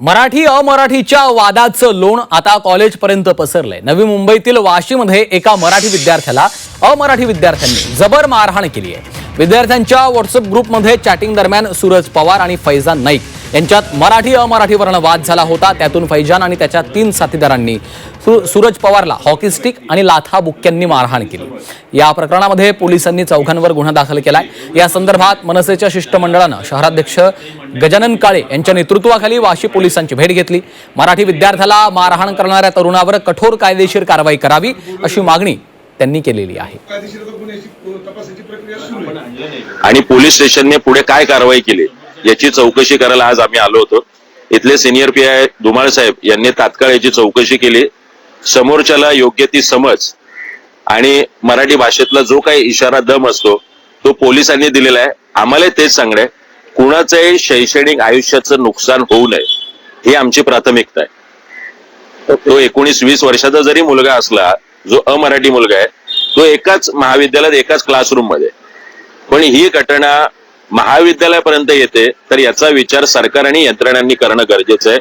मराठी अमराठीच्या वादाचं लोण आता कॉलेजपर्यंत पसरलंय. नवी मुंबईतील वाशीमध्ये एका मराठी विद्यार्थ्याला अमराठी विद्यार्थ्यांनी जबर मारहाण केली आहे विद्यार्थ्यांच्या व्हॉट्सअप ग्रुपमध्ये चॅटिंग दरम्यान सूरज पवार आणि फैजान नाईक यांच्यात मराठी अमराठीवरनं वाद झाला होता. त्यातून फैजान आणि त्याच्या तीन साथीदारांनी सु- सूरज पवारला हॉकी स्टिक आणि लाथा बुक्क्यांनी मारहाण केली. या प्रकरणामध्ये पोलिसांनी चौघांवर गुन्हा दाखल केलाय. या संदर्भात मनसेच्या शिष्टमंडळानं शहराध्यक्ष गजानन काळे यांच्या नेतृत्वाखाली वाशी पोलिसांची भेट घेतली. मराठी विद्यार्थ्याला मारहाण करणाऱ्या तरुणावर कठोर कायदेशीर कारवाई करावी अशी मागणी त्यांनी केलेली आहे. कायदेशीर गुन्ह्याची तपासाची प्रक्रिया सुरू आहे. आणि पोलीस स्टेशनने पुढे काय कारवाई केली? याची चौकशी करायला आज आम्ही आलो होतो. इथले सिनियर पी आय धुमाळ साहेब यांनी तात्काळ याची चौकशी केली. समोरच्याला योग्य ती समज आणि मराठी भाषेतला जो काही इशारा दम असतो तो पोलिसांनी दिलेला आहे. आम्हाला तेच सांगणं आहे. कुणाचंही शैक्षणिक आयुष्याचं नुकसान होऊ नये ही आमची प्राथमिकता आहे. तो एकोणीस वीस वर्षाचा जरी मुलगा असला जो अमराठी मुलगा आहे तो एकाच महाविद्यालयात एकाच क्लासरूममध्ये. पण ही घटना महाविद्यालयापर्यंत येते तर याचा विचार सरकार आणि यंत्रणांनी करणं गरजेचं आहे.